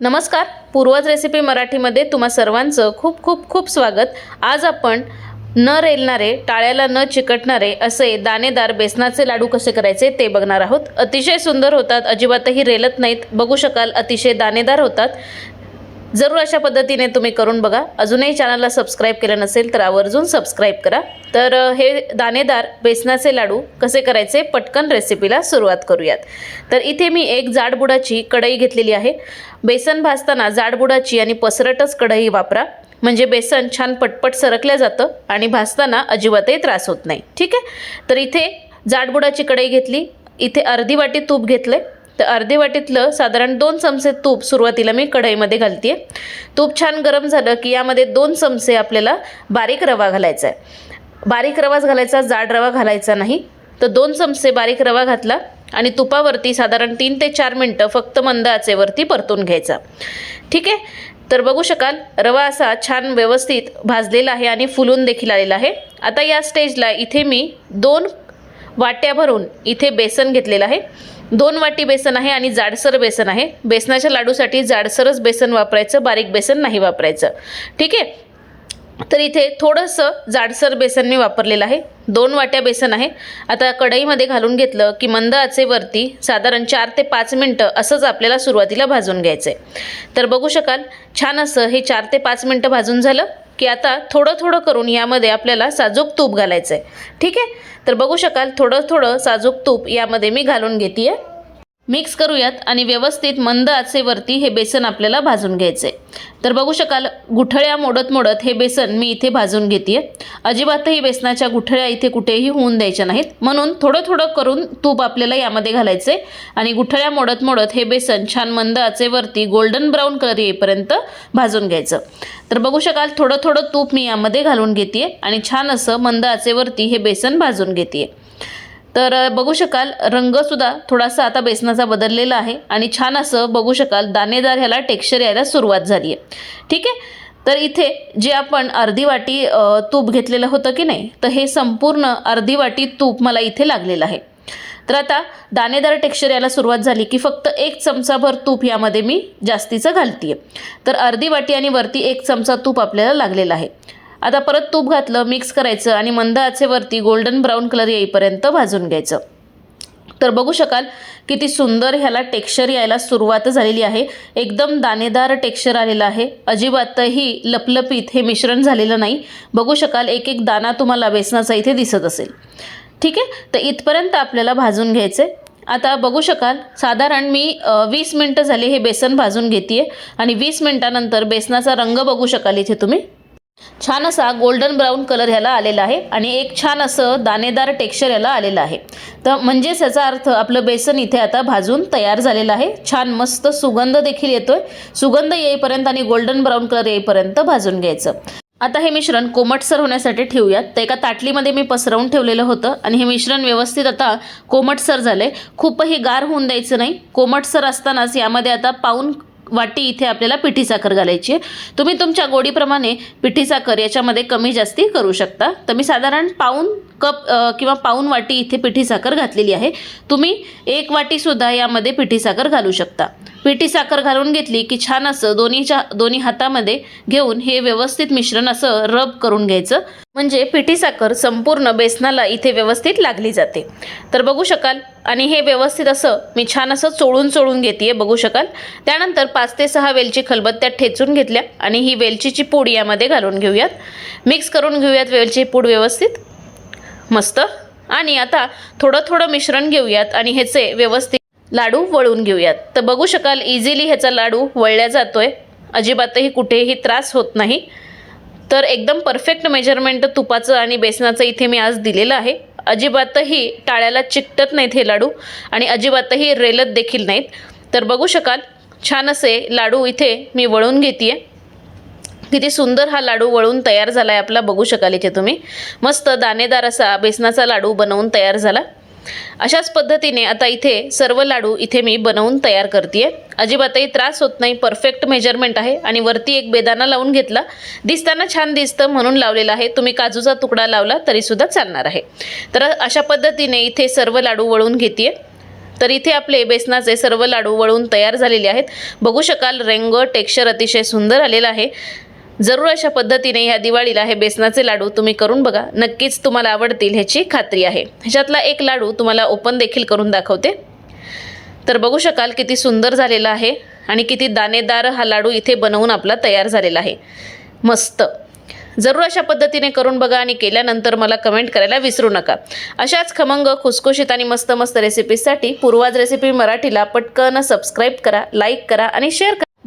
नमस्कार पूर्वज रेसिपी मराठीमध्ये तुम्हा सर्वांचं खूप खूप खूप स्वागत. आज आपण न रेलणारे टाळ्याला न चिकटणारे असे दाणेदार बेसनाचे लाडू कसे करायचे ते बघणार आहोत. अतिशय सुंदर होतात अजिबातही रेलत नाहीत. बघू शकाल अतिशय दाणेदार होतात. जरूर अशा पद्धतीने तुम्ही करून बघा. अजूनही चॅनलला सबस्क्राईब केलं नसेल तर आवर्जून सबस्क्राईब करा. तर हे दाणेदार बेसनाचे लाडू कसे करायचे पटकन रेसिपीला सुरुवात करूयात. तर इथे मी एक जाडबुडाची कढई घेतलेली आहे. बेसन भाजताना जाडबुडाची आणि पसरटच कढई वापरा. म्हणजे बेसन छान पटपट सरकल्या जातं आणि भाजताना अजिबातही त्रास होत नाही. ठीक आहे? तर इथे जाडबुडाची कढई घेतली. इथे अर्धी वाटी तूप घेतले तर अर्धे वाटीतलं साधारण दोन चमचे तूप सुरुवातीला मी कढईमध्ये घालते तूप छान गरम झालं की यामध्ये दोन चमचे आपल्याला बारीक रवा घालायचा आहे बारीक रवाच घालायचा जाड रवा घालायचा नाही. तर दोन चमचे बारीक रवा घातला आणि तुपावरती साधारण तीन ते चार मिनटं फक्त मंद आचेवरती परतून घ्यायचा. ठीक? आहे तर बघू शकाल रवा असा छान व्यवस्थित भाजलेला आहे आणि फुलून देखील आलेला आहे. आता या स्टेजला इथे मी दोन वाट्या भरून इथे बेसन घेतलेलं आहे. दोन वाटी बेसन आहे आणि जाडसर बेसन आहे. बेसनाच्या लाडूसाठी जाडसरच बेसन वापरायचं बारीक बेसन नाही वापरायचं. ठीक आहे? तर इथे थोडंसं जाडसर बेसन मी वापरलेलं आहे. दोन वाट्या बेसन आहे. आता कढईमध्ये घालून घेतलं की मंद आचेवरती साधारण चार ते पाच मिनटं असंच आपल्याला सुरुवातीला भाजून घ्यायचं आहे तर बघू शकाल छान असं हे चार ते पाच मिनटं भाजून झालं. की आता थोडं थोडं करून यामध्ये आपल्याला साजूक तूप घालायचं आहे ठीक आहे? तर बघू शकाल थोडं थोडं साजूक तूप यामध्ये मी घालून घेते आहे मिक्स करूयात आणि व्यवस्थित मंद आचेवरती हे बेसन आपल्याला भाजून घ्यायचं आहे तर बघू शकाल गुठळ्या मोडत मोडत हे बेसन मी इथे भाजून घेते अजिबातही बेसनाच्या गुठळ्या इथे कुठेही होऊन द्यायच्या नाहीत. म्हणून थोडं थोडं करून तूप आपल्याला यामध्ये घालायचं आहे आणि गुठळ्या मोडत मोडत हे बेसन छान मंद आचेवरती गोल्डन ब्राऊन कलर येईपर्यंत भाजून घ्यायचं. तर बघू शकाल थोडं थोडं तूप मी यामध्ये घालून घेते आणि छान असं मंद आचेवरती हे बेसन भाजून घेते तर बघू शकाल रंगसुद्धा थोडासा आता बेसनाचा बदललेला आहे आणि छान असं बघू शकाल दाणेदार ह्याला टेक्स्चर यायला सुरुवात झाली आहे. ठीक आहे? तर इथे जे आपण अर्धी वाटी तूप घेतलेलं होतं की नाही तर हे संपूर्ण अर्धी वाटी तूप मला इथे लागलेलं आहे. तर आता दाणेदार टेक्स्चर यायला सुरुवात झाली की फक्त एक चमचाभर तूप यामध्ये मी जास्तीचं घालते आहे तर अर्धी वाटी आणि वरती एक चमचा तूप आपल्याला लागलेला आहे. आता परत तूप घातलं मिक्स करायचं आणि मंद आचेवरती गोल्डन ब्राऊन कलर येईपर्यंत भाजून घ्यायचं. तर बघू शकाल किती सुंदर ह्याला टेक्स्चर यायला सुरुवात झालेली आहे. एकदम दाणेदार टेक्स्चर आलेलं आहे. अजिबातही लपलपीत हे मिश्रण झालेलं नाही. बघू शकाल एक एक दाना तुम्हाला बेसनाचा इथे दिसत असेल. ठीक आहे? तर इथपर्यंत आपल्याला भाजून घ्यायचे आता बघू शकाल साधारण मी वीस मिनटं झाले हे बेसन भाजून घेते आणि वीस मिनटानंतर बेसनाचा रंग बघू शकाल इथे तुम्ही. छान असा गोल्डन ब्राऊन कलर ह्याला आलेला आहे आणि एक छान असं दाणेदार टेक्स्चर याला आलेलं आहे. तर म्हणजेच याचा अर्थ आपलं बेसन इथे आता भाजून तयार झालेलं आहे. छान मस्त सुगंध देखील येतोय. सुगंध येईपर्यंत आणि गोल्डन ब्राऊन कलर येईपर्यंत भाजून घ्यायचं. आता हे मिश्रण कोमटसर होण्यासाठी ठेवूयात. तर एका ताटलीमध्ये मी पसरवून ठेवलेलं होतं आणि हे मिश्रण व्यवस्थित आता कोमटसर झालंय. खूपही गार होऊन द्यायचं नाही. कोमटसर असतानाच यामध्ये आता पाऊन वाटी इथे आपल्याला पिठी साखर घालायची आहे. तुम्ही तुमच्या गोडीप्रमाणे पिठी साखर याच्यामध्ये कमी जास्ती करू शकता. तर मी साधारण पाऊन कप किंवा पाऊन वाटी इथे पिठी साखर घातलेली आहे. तुम्ही एक वाटीसुद्धा यामध्ये पिठी साखर घालू शकता. पिठी साखर घालून घेतली की छान असं दोन्हीच्या दोन्ही हातामध्ये घेऊन हे व्यवस्थित मिश्रण असं रब करून घ्यायचं. म्हणजे पिठी साखर संपूर्ण बेसनाला इथे व्यवस्थित लागली जाते. तर बघू शकाल आणि हे व्यवस्थित असं मी छान असं चोळून चोळून घेते बघू शकाल. त्यानंतर पाच ते सहा वेलची खलबत्त्यात ठेचून घेतल्या आणि ही वेलचीची पूड यामध्ये घालून घेऊयात. मिक्स करून घेऊयात वेलची पूड व्यवस्थित. मस्त. आणि आता थोडं थोडं मिश्रण घेऊयात आणि ह्याचे व्यवस्थित लाडू वळून घेऊयात. तर बघू शकाल इझिली ह्याचा लाडू वळल्या जातोय. अजिबातही कुठेही त्रास होत नाही. तर एकदम परफेक्ट मेजरमेंट तुपाचं आणि बेसनाचं इथे मी आज दिलेलं आहे. अजिबातही टाळ्याला चिकटत नाहीत हे लाडू आणि अजिबातही रेलत देखील नाहीत. तर बघू शकाल छान असे लाडू इथे मी वळून घेते किती सुंदर हा लाडू वळून तयार झाला आहे आपला बघू शकाल इथे तुम्ही. मस्त दाणेदार असा बेसनाचा लाडू बनवून तयार झाला. अशाच पद्धतीने आता इथे सर्व लाडू इथे मी बनवून तयार करते अजिबातही त्रास होत नाही परफेक्ट मेजरमेंट आहे आणि वरती एक बेदाना लावून घेतला. दिसताना छान दिसतं म्हणून लावलेला आहे. तुम्ही काजूचा तुकडा लावला तरीसुद्धा चालणार आहे. तर अशा पद्धतीने इथे सर्व लाडू वळून घेते तर इथे आपले बेसनाचे सर्व लाडू वळून तयार झालेले आहेत. बघू शकाल रंग टेक्स्चर अतिशय सुंदर आलेलं आहे. जरूर अशा पद्धतीने ह्या दिवाळीला हे बेसनाचे लाडू तुम्ही करून बघा. नक्कीच तुम्हाला आवडतील ह्याची खात्री आहे. ह्याच्यातला एक लाडू तुम्हाला ओपन देखील करून दाखवते. तर बघू शकाल किती सुंदर झालेला आहे आणि किती दाणेदार हा लाडू इथे बनवून आपला तयार झालेला आहे. मस्त. जरूर अशा पद्धतीने करून बघा आणि केल्यानंतर मला कमेंट करायला विसरू नका. अशाच खमंग खुसखुशीत आणि मस्त मस्त रेसिपीजसाठी पूर्वाज रेसिपी मराठीला पटकन सबस्क्राईब करा लाईक करा आणि शेअर करा.